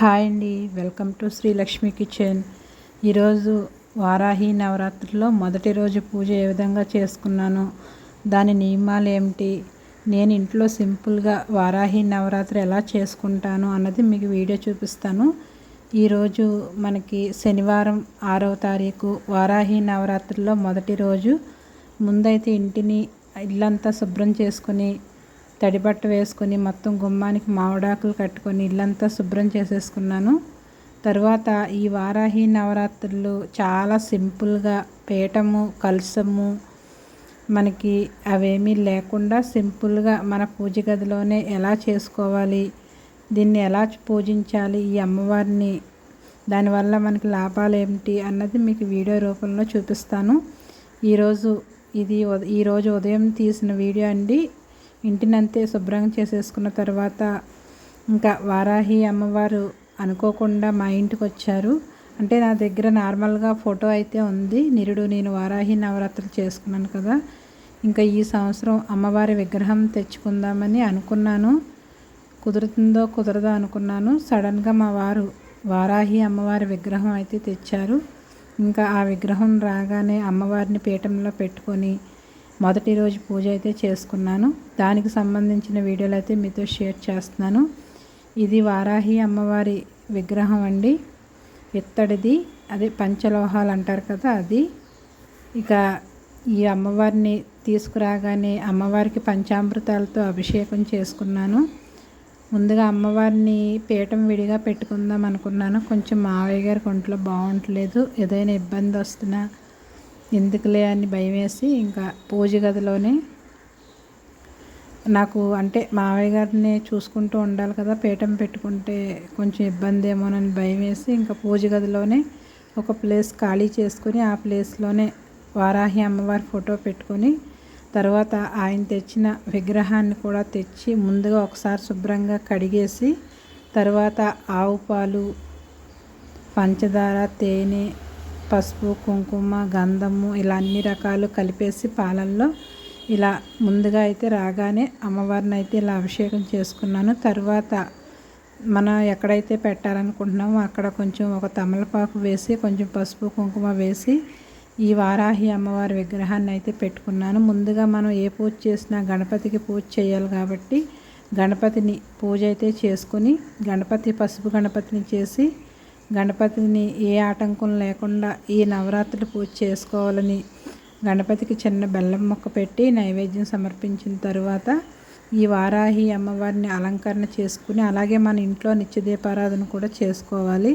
Hi అండి. Welcome to Srilakshmi kitchen. ఈరోజు వారాహి నవరాత్రిలో మొదటి రోజు పూజ ఏ విధంగా చేసుకున్నాను? దాని నియమాలు ఏమిటి? నేను ఇంట్లో సింపుల్గా వారాహి నవరాత్రి ఎలా చేసుకుంటాను అన్నది మీకు వీడియో చూపిస్తాను. ఈరోజు మనకి శనివారం ఆరవ తారీఖు వారాహి నవరాత్రిలో మొదటి రోజు. ముందైతే ఇంటిని ఇల్లంతా శుభ్రం చేసుకుని తడిబట్ట వేసుకొని మొత్తం గుమ్మానికి మావిడాకులు కట్టుకొని ఇల్లంతా శుభ్రం చేసేసుకున్నాను. తర్వాత ఈ వారాహి నవరాత్రులు చాలా సింపుల్గా పీఠము కలసము మనకి అవేమీ లేకుండా సింపుల్గా మన పూజ గదిలోనే ఎలా చేసుకోవాలి దీన్ని ఎలా పూజించాలి ఈ అమ్మవారిని దానివల్ల మనకి లాభాలు ఏమిటి అన్నది మీకు వీడియో రూపంలో చూపిస్తాను. ఈరోజు ఇది ఈరోజు ఉదయం తీసిన వీడియో అండి. ఇంటినంతే శుభ్రం చేసేసుకున్న తర్వాత ఇంకా వారాహి అమ్మవారు అనుకోకుండా మా ఇంటికి వచ్చారు. అంటే నా దగ్గర నార్మల్గా ఫోటో అయితే ఉంది. నిరుడు నేను వారాహి నవరాత్రులు చేసుకున్నాను కదా. ఇంకా ఈ సంవత్సరం అమ్మవారి విగ్రహం తెచ్చుకుందామని అనుకున్నాను. కుదురుతుందో కుదరదో అనుకున్నాను. సడన్గా మా వారు వారాహి అమ్మవారి విగ్రహం అయితే తెచ్చారు. ఇంకా ఆ విగ్రహం రాగానే అమ్మవారిని పీఠంలో పెట్టుకొని మొదటి రోజు పూజ అయితే చేసుకున్నాను. దానికి సంబంధించిన వీడియోలు అయితే మీతో షేర్ చేస్తున్నాను. ఇది వారాహి అమ్మవారి విగ్రహం అండి. ఇత్తడిది. అదే పంచలోహాలు అంటారు కదా అది. ఇక ఈ అమ్మవారిని తీసుకురాగానే అమ్మవారికి పంచామృతాలతో అభిషేకం చేసుకున్నాను. ముందుగా అమ్మవారిని పీఠం విడిగా పెట్టుకుందాం అనుకున్నాను. కొంచెం మావయ్య గారికి ఒంట్లో బాగుంటలేదు. ఏదైనా ఇబ్బంది వస్తున్నా ఎందుకులే అని భయం వేసి ఇంకా పూజ గదిలోనే నాకు అంటే మావయ్య గారిని చూసుకుంటూ ఉండాలి కదా పీఠం పెట్టుకుంటే కొంచెం ఇబ్బంది ఏమోనని భయం వేసి ఇంకా పూజ గదిలోనే ఒక ప్లేస్ ఖాళీ చేసుకొని ఆ ప్లేస్లోనే వారాహి అమ్మవారి ఫోటో పెట్టుకొని తర్వాత ఆయన తెచ్చిన విగ్రహాన్ని కూడా తెచ్చి ముందుగా ఒకసారి శుభ్రంగా కడిగేసి తర్వాత ఆవు పాలు పంచదార తేనె పసుపు కుంకుమ గంధము ఇలా అన్ని రకాలు కలిపేసి పాలల్లో ఇలా ముందుగా అయితే రాగానే అమ్మవారిని అయితే ఇలా అభిషేకం చేసుకున్నాను. తర్వాత మనం ఎక్కడైతే పెట్టాలనుకుంటున్నామో అక్కడ కొంచెం ఒక తమలపాకు వేసి కొంచెం పసుపు కుంకుమ వేసి ఈ వారాహి అమ్మవారి విగ్రహాన్ని అయితే పెట్టుకున్నాను. ముందుగా మనం ఏ పూజ చేసినా గణపతికి పూజ చేయాలి కాబట్టి గణపతిని పూజ అయితే చేసుకుని గణపతి పసుపు గణపతిని చేసి గణపతిని ఏ ఆటంకం లేకుండా ఈ నవరాత్రులు పూజ చేసుకోవాలని గణపతికి చిన్న బెల్లం మొక్క పెట్టి నైవేద్యం సమర్పించిన తర్వాత ఈ వారాహి అమ్మవారిని అలంకరణ చేసుకుని అలాగే మన ఇంట్లో నిత్యదీపారాధన కూడా చేసుకోవాలి.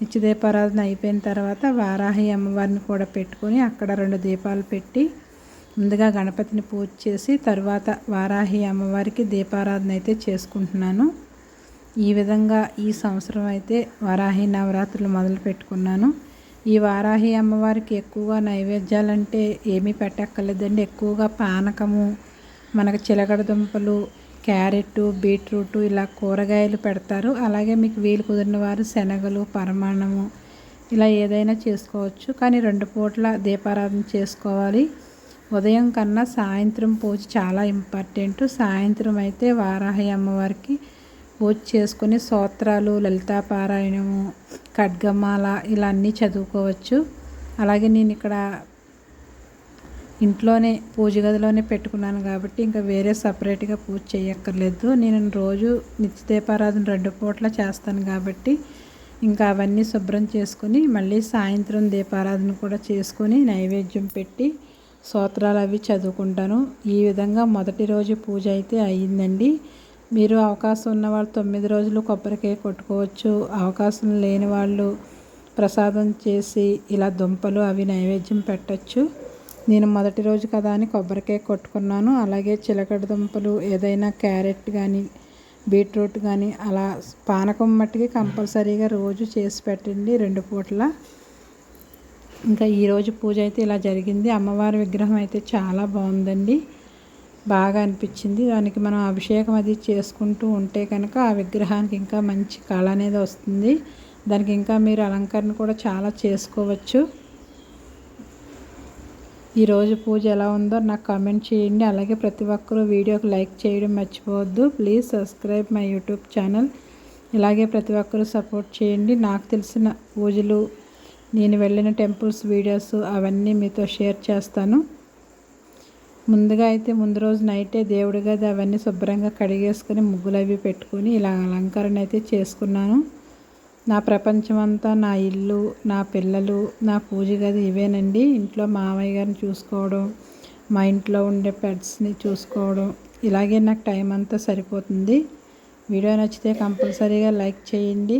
నిత్యదీపారాధన అయిపోయిన తర్వాత వారాహి అమ్మవారిని కూడా పెట్టుకొని అక్కడ రెండు దీపాలు పెట్టి ముందుగా గణపతిని పూజ చేసి తర్వాత వారాహి అమ్మవారికి దీపారాధన అయితే చేసుకుంటున్నాను. ఈ విధంగా ఈ సంవత్సరం అయితే వారాహి నవరాత్రులు మొదలు పెట్టుకున్నాను. ఈ వారాహి అమ్మవారికి ఎక్కువగా నైవేద్యాలంటే ఏమీ పెట్టక్కర్లేదండి. ఎక్కువగా పానకము మనకు చిలకడ దుంపలు క్యారెట్ బీట్రూట్ ఇలా కూరగాయలు పెడతారు. అలాగే మీకు వీలు కుదిరిన వారు శనగలు పరమాణము ఇలా ఏదైనా చేసుకోవచ్చు. కానీ రెండు పూట్ల దీపారాధన చేసుకోవాలి. ఉదయం కన్నా సాయంత్రం పూజ చాలా ఇంపార్టెంట్. సాయంత్రం అయితే వారాహి అమ్మవారికి పూజ చేసుకుని స్తోత్రాలు లలితాపారాయణము ఖడ్గమాల ఇలా అన్నీ చదువుకోవచ్చు. అలాగే నేను ఇక్కడ ఇంట్లోనే పూజ గదిలోనే పెట్టుకున్నాను కాబట్టి ఇంకా వేరే సపరేట్గా పూజ చేయక్కర్లేదు. నేను రోజు నిత్యదీపారాధన రెండు పూట్ల చేస్తాను కాబట్టి ఇంకా అవన్నీ శుభ్రం చేసుకొని మళ్ళీ సాయంత్రం దీపారాధన కూడా చేసుకొని నైవేద్యం పెట్టి స్తోత్రాలు అవి చదువుకుంటాను. ఈ విధంగా మొదటి రోజు పూజ అయితే అయ్యిందండి మీరు అవకాశం ఉన్నవాళ్ళు తొమ్మిది రోజులు కొబ్బరికాయ కొట్టుకోవచ్చు. అవకాశం లేని వాళ్ళు ప్రసాదం చేసి ఇలా దుంపలు అవి నైవేద్యం పెట్టచ్చు. నేను మొదటి రోజు కదా అని కొబ్బరికాయ కొట్టుకున్నాను. అలాగే చిలకడ దుంపలు ఏదైనా క్యారెట్ కానీ బీట్రూట్ కానీ అలా పానకం మట్టికి కంపల్సరీగా రోజు చేసి పెట్టండి రెండు పూటల. ఇంకా ఈరోజు పూజ అయితే ఇలా జరిగింది. అమ్మవారి విగ్రహం అయితే చాలా బాగుందండి. బాగా అనిపించింది. దానికి మనం అభిషేకం అది చేసుకుంటూ ఉంటే కనుక ఆ విగ్రహానికి ఇంకా మంచి కళ అనేది వస్తుంది. దానికి ఇంకా మీరు అలంకరణ కూడా చాలా చేసుకోవచ్చు. ఈరోజు పూజ ఎలా ఉందో నాకు కామెంట్ చేయండి. అలాగే ప్రతి ఒక్కరూ వీడియోకి లైక్ చేయడం మర్చిపోవద్దు. Please subscribe my YouTube channel ఇలాగే ప్రతి ఒక్కరూ సపోర్ట్ చేయండి. నాకు తెలిసిన పూజలు నేను వెళ్ళిన టెంపుల్స్ వీడియోస్ అవన్నీ మీతో షేర్ చేస్తాను. ముందుగా అయితే ముందు రోజు నైటే దేవుడి గది అవన్నీ శుభ్రంగా కడిగేసుకొని ముగ్గులు అవి పెట్టుకొని ఇలా అలంకరణ అయితే చేసుకున్నాను. నా ప్రపంచం అంతా నా ఇల్లు నా పిల్లలు నా పూజ గది ఇవేనండి. ఇంట్లో మామయ్య గారిని చూసుకోవడం మా ఇంట్లో ఉండే పెట్స్ని చూసుకోవడం ఇలాగే నాకు టైం అంతా సరిపోతుంది. వీడియో నచ్చితే కంపల్సరీగా లైక్ చేయండి.